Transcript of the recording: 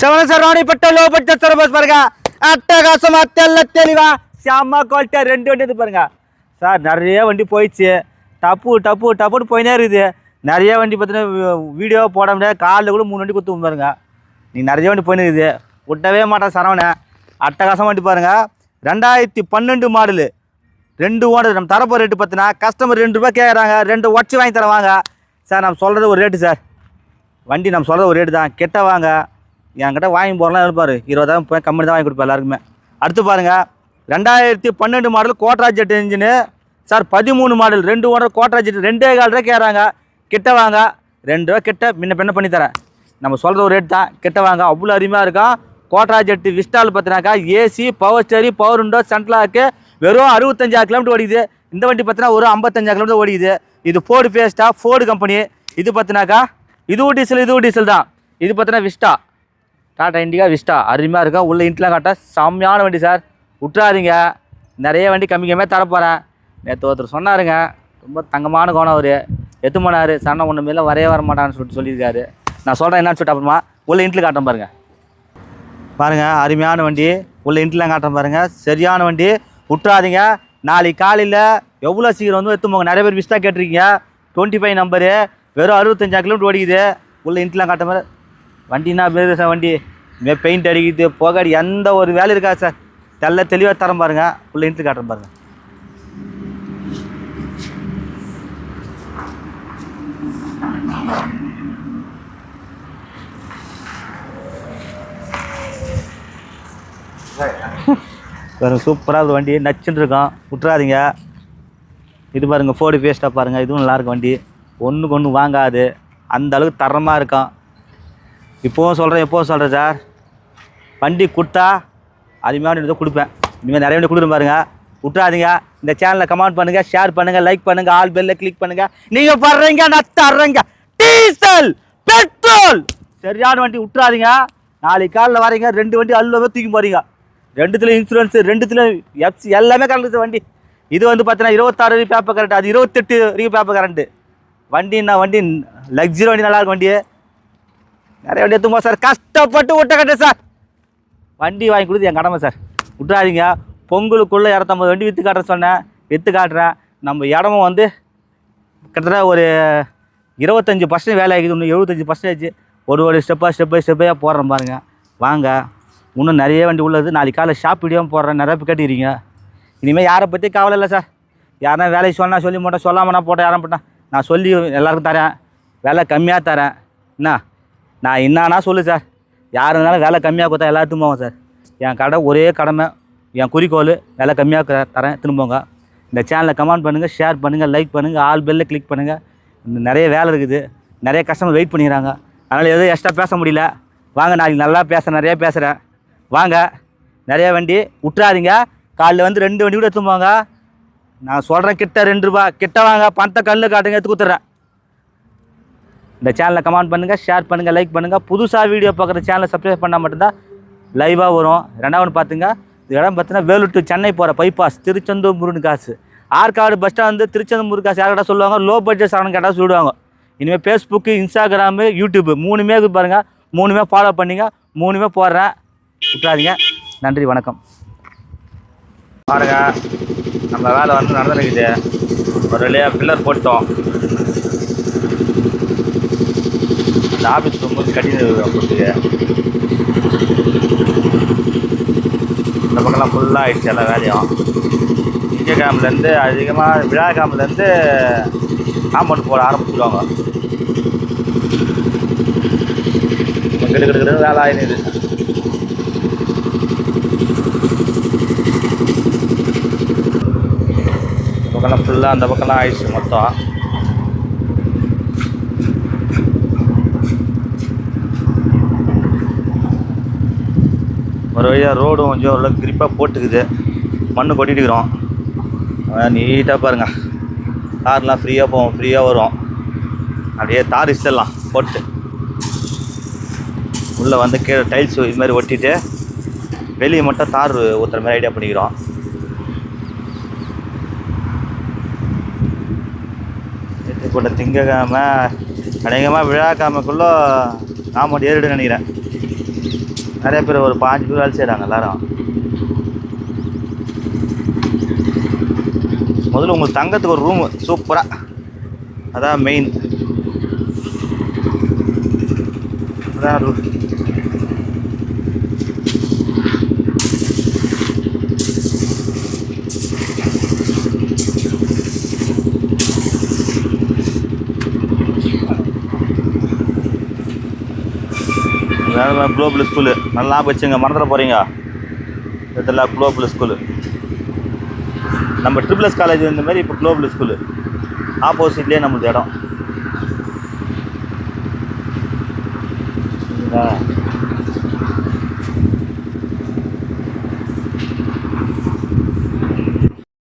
செவன sir Ranipettai low budget sir bus பாருங்க. அட்டகாசமா தெல்ல தெளிவா செம்ம குவாலிட்டியா ரெண்டு வண்டி வந்து பாருங்க. சார் நிறைய வண்டி போயிடுச்சு. டப்பு டப்பு டப்புன்னு போயினே இருக்குது. நிறைய வண்டி பார்த்தீங்கன்னா வீடியோ போட முடியாது. காலில் கூட மூணு வண்டி கொடுத்து பாருங்க. நீ நிறைய வண்டி போயின்னு இருக்குது. விட்டவே மாட்டேன் சரவணன் அட்டகாசம் வண்டி பாருங்க. ரெண்டாயிரத்தி பன்னெண்டு மாடலு. ரெண்டு ஓனர் நம்ம தரப்போ ரேட்டு பார்த்தீங்கன்னா கஸ்டமர் ரெண்டு ரூபாய் கேட்குறாங்க ரெண்டு உடச்சி வாங்கி தரவாங்க. சார் நம்ம சொல்கிறது ஒரு ரேட்டு சார். வண்டி நம்ம சொல்கிறது ஒரு ரேட்டு தான். கெட்ட வாங்க. என்கிட்ட வாங்கி போகலாம் இருப்பார். இருபதாயிரம் போய் கம்பெனி தான் வாங்கி கொடுப்பேன் எல்லாருக்குமே. அடுத்து பாருங்கள் ரெண்டாயிரத்தி பன்னெண்டு மாடல் கோட்ரா ஜெட் இன்ஜினு சார் பதிமூணு மாடல் ரெண்டு ஓனர் கோட்ரா ஜெட் ரெண்டே கால் ரூபா கேட்குறாங்க. கிட்ட வாங்க ரெண்டு ரூபா கிட்ட முன்ன பின்ன பண்ணி தரேன். நம்ம சொல்கிற ஒரு ரேட் தான். கிட்ட வாங்க அவ்வளோ அருமையாக இருக்கும். கோட்ரா ஜெட்டு விஸ்டால் பார்த்தினாக்கா AC power steering power window central lock வெறும் அறுபத்தஞ்சாயிரம் கிலோமீட்டர் ஓடிக்குது. இந்த வண்டி பார்த்தினா ஒரு ஐம்பத்தஞ்சாயிரம் கிலோமீட்டர் ஓடிக்குது. இது ஃபோர்டு ஃபேஸ்டா ஃபோர்டு கம்பெனி இது பார்த்தினாக்கா இதுவும் டீசல் இதுவும் டீசல் தான். இது பார்த்தினா விஸ்டா டாடா இண்டிகா விஸ்டா. அருமையாக இருக்கும் உள்ள இன்ட்லாம் காட்டா செம்மையான வண்டி சார். விட்றாதீங்க நிறைய வண்டி கம்மி கம்மியாக தரப்போகிறேன் நேற்று ஒருத்தர் சொன்னாருங்க. ரொம்ப தங்கமான கோணம் அவர். எத்து போனார். சண்டை ஒன்று மேலே வரைய வர மாட்டான்னு சொல்லிட்டு சொல்லியிருக்காரு. நான் சொல்கிறேன் என்னன்னு சொல்லிட்டு அப்புறமா உள்ள இன்ட்ல காட்டுறேன் பாருங்கள் பாருங்கள் அருமையான வண்டி. உள்ள இன்ட்லாம் காட்டுறேன் பாருங்கள் சரியான வண்டி. விட்றாதீங்க நாளைக்கு காலையில் எவ்வளோ சீக்கிரம் வந்து எத்து போங்க? நிறைய பேர் விஸ்டா கேட்டிருக்கீங்க. Twenty five number. வெறும் அறுபத்தஞ்சா கிலோமீட்டர் ஓடிக்குது. உள்ள இன்ட்லாம் காட்டுற மாதிரி வண்டினா பேர் சார் வண்டி. இதுமாதிரி பெயிண்ட் அடிக்குது புகை எந்த ஒரு வேலை இருக்காது சார். தெல்ல தெளிவாக தரம் பாருங்க. உள்ள இன்ட்டு காட்டுறேன் பாருங்க. வேறு சூப்பராக ஒரு வண்டி. நச்சுன்னு இருக்கும். விட்றாதீங்க இது பாருங்க ஃபோர்டு பேஸ்ட்டாக பாருங்கள் இதுவும் நல்லாயிருக்கும் வண்டி. ஒன்றுக்கு ஒன்று வாங்காது. அந்த அளவுக்கு தரமாக இருக்கும். இப்போவும் சொல்கிறேன் எப்போவும் சொல்கிறேன் சார். வண்டி கொடுத்தா அருமையான இதை கொடுப்பேன். இனிமேல் நிறைய வண்டி கொடுக்குறேன் பாருங்க. விட்றாதீங்க இந்த சேனலை கமெண்ட் பண்ணுங்கள் ஷேர் பண்ணுங்கள் லைக் பண்ணுங்கள் ஆல் பெல்லில் கிளிக் பண்ணுங்கள் நீங்கள் படுறீங்க நான் தர்றேங்க. Diesel petrol. சரியான வண்டி விட்றாதீங்க நாளைக்கு காலையில் வரீங்க ரெண்டு வண்டி அள்ளுவே தூக்கி போகிறீங்க ரெண்டுத்துலையும் இன்சூரன்ஸ் ரெண்டுத்துலையும் எஃப்சி எல்லாமே கலந்துச்சு வண்டி. இது வந்து பார்த்தீங்கன்னா இருபத்தாறு பேப்பர் கரண்ட் அது இருபத்தெட்டு வரைக்கும் பேப்பர் கரண்ட்டு வண்டின்னா வண்டி லக்ஸரி வண்டி நல்லாயிருக்கும் வண்டி. நிறைய வண்டி எடுத்துமா சார். கஷ்டப்பட்டு விட்ட கட்டு சார். வண்டி வாங்கி கொடுத்து என் கடமை சார். விட்றாதீங்க பொங்கலுக்குள்ளே இரநூத்தம்பது வண்டி விற்று காட்டுறேன் சொன்னேன். விற்று காட்டுறேன். நம்ம இடமும் வந்து கிட்டத்தட்ட ஒரு இருபத்தஞ்சி பர்சன்ட் வேலை ஆகிது இன்னும் எழுபத்தஞ்சி பர்சன்டேஜ் ஒரு ஒரு ஸ்டெப்பாக ஸ்டெப் பை ஸ்டெப்பாக போடுறேன் பாருங்கள் வாங்க. இன்னும் நிறைய வண்டி உள்ளது. நாளைக்கு காலையில் ஷாப் வீடியோவும் போடுறேன். நிறைய பேர் கேட்டுக்கிறீங்க. இனிமேல் யாரை பற்றி கவலை இல்லை சார். யாருன்னா வேலைக்கு சொன்னால் சொல்லி மாட்டேன் சொல்லாமல் நான் போட்டேன். யாரும் போட்டேன் நான் சொல்லி எல்லாருக்கும் தரேன். விலை கம்மியாக தரேன். என்ன? நான் என்னன்னா சொல்லு சார். யார் இருந்தாலும் விலை கம்மியாக கொடுத்தா எல்லாத்துக்கும் போவோம் சார். என் கடை ஒரே கடமை. என் குறிக்கோள் வேலை கம்மியாக தரேன் திரும்பங்க இந்த சேனலை கமெண்ட் பண்ணுங்கள் ஷேர் பண்ணுங்கள் லைக் பண்ணுங்கள் ஆல் பெல்ல கிளிக் பண்ணுங்கள் இன்னும் நிறைய வேலை இருக்குது. நிறைய கஸ்டமர் வெயிட் பண்ணிக்கிறாங்க. அதனால் எதுவும் எக்ஸ்ட்ரா பேச முடியல. வாங்க நாளைக்கு நல்லா பேசுகிறேன் நிறையா பேசுகிறேன் வாங்க நிறைய வண்டி விட்றாதீங்க காலையில் வந்து ரெண்டு வண்டி கூட எடுத்துன்னு போங்க. நான் சொல்கிறேன் கிட்ட ரெண்டு ரூபா கிட்ட வாங்க. பணத்தை கல்லு காட்டுங்க எடுத்து கொடுத்துட்றேன். இந்த சேனலை கமெண்ட் பண்ணுங்கள் ஷேர் பண்ணுங்கள் லைக் பண்ணுங்கள் புதுசாக வீடியோ பார்க்குற சேனலை சப்ஸ்கிரைப் பண்ணால் மட்டும்தான் லைவாக வரும். ரெண்டாவது பார்த்துங்க இந்த இடம் பார்த்தீங்கன்னா வேலூர் டு சென்னை போகிற பைபாஸ் திருச்செந்தூர் முருகன்காசு ஆற்காடு பஸ் ஸ்டாண்ட் வந்து திருச்செந்தூர் முருகாசு யார் கேட்டால் சொல்லுவாங்க? லோ பட்ஜெட் சாதனம் கேட்டால் சொல்லுவாங்க? இனிமேல் ஃபேஸ்புக்கு இன்ஸ்டாகிராமு யூடியூப்பு மூணுமே இருக்குது பாருங்கள் மூணுமே ஃபாலோ பண்ணிங்க. மூணுமே போடுறேன். விட்டுறாதீங்க. நன்றி வணக்கம். பாருங்க நம்ம வேலை வந்து நடந்துருக்குது ஒரு வழியாக பில்லர் போட்டோம் அந்த ஆஃபீஸ் போகும்போது கட்டினு போட்டுக்கு இந்த பக்கம்லாம் ஃபுல்லாக ஆகிடுச்சு எல்லா வேலையும். திங்கக்கிழமலேருந்து அதிகமாக விழா கிராமிலேருந்து காம்பவுண்ட் போட ஆரம்பிச்சிடுவாங்க கிடு கிடு வேலை ஆயிடுது. இந்த பக்கம்லாம் ஃபுல்லாக அந்த பக்கம்லாம் ஆயிடுச்சு மொத்தம். ஒரு வழியாக ரோடும் கொஞ்சம் ஓரளவுக்கு கிரிப்பாக போட்டுக்குது. மண்ணு கொட்டிட்டுக்கிறோம். நீட்டாக பாருங்கள் கார்லாம் ஃப்ரீயாக போவோம் ஃப்ரீயாக வரும். அப்படியே தார் இஸ்டலாம் போட்டு. உள்ளே வந்து கீழே டைல்ஸ் இது மாதிரி ஒட்டிட்டு வெளியே மட்டும் தார் ஊற்றுற மாதிரி ஐடியா பண்ணிக்கிறோம். நேற்று கூட திங்கக்கிழமை அநேகமாக விழாக்கிழமைக்குள்ளே காம்பவுண்ட் ஏறிடுன்னு நினைக்கிறேன். நிறைய பேர் ஒரு பாஞ்சு பேர் வேலை செய்கிறாங்க எல்லாரும். முதல்ல உங்களுக்கு தங்கத்துக்கு ஒரு ரூமு சூப்பராக அதான் மெயின் அதான் ரூ- குளோபல் ஸ்கூலு நல்லா வச்சுங்க மறந்துட போகிறீங்க இதெல்லாம் குளோபல் ஸ்கூலு நம்ம ட்ரிபிள்எஸ் காலேஜ் இந்த மாதிரி இப்போ குளோபல் ஸ்கூலு ஆப்போசிட்லேயே நம்மளுக்கு இடம்.